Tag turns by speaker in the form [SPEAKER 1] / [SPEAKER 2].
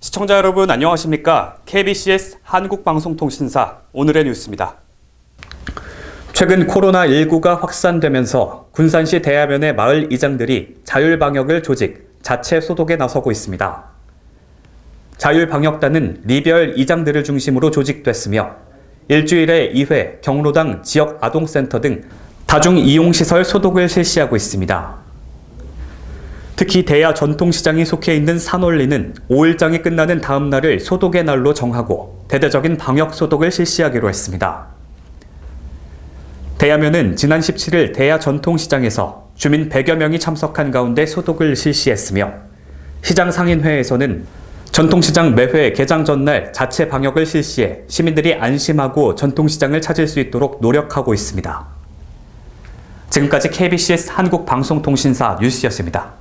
[SPEAKER 1] 시청자 여러분 안녕하십니까? KBCS 한국방송통신사 오늘의 뉴스입니다. 최근 코로나19가 확산되면서 군산시 대야면의 마을 이장들이 자율 방역을 조직, 자체 소독에 나서고 있습니다. 자율 방역단은 리별 이장들을 중심으로 조직됐으며 일주일에 2회 경로당 지역 아동센터 등 다중 이용시설 소독을 실시하고 있습니다. 특히 대야 전통시장이 속해 있는 산올리는 5일장이 끝나는 다음 날을 소독의 날로 정하고 대대적인 방역 소독을 실시하기로 했습니다. 대야면은 지난 17일 대야 전통시장에서 주민 100여 명이 참석한 가운데 소독을 실시했으며 시장 상인회에서는 전통시장 매회 개장 전날 자체 방역을 실시해 시민들이 안심하고 전통시장을 찾을 수 있도록 노력하고 있습니다. 지금까지 KBCS 한국방송통신사 뉴스였습니다.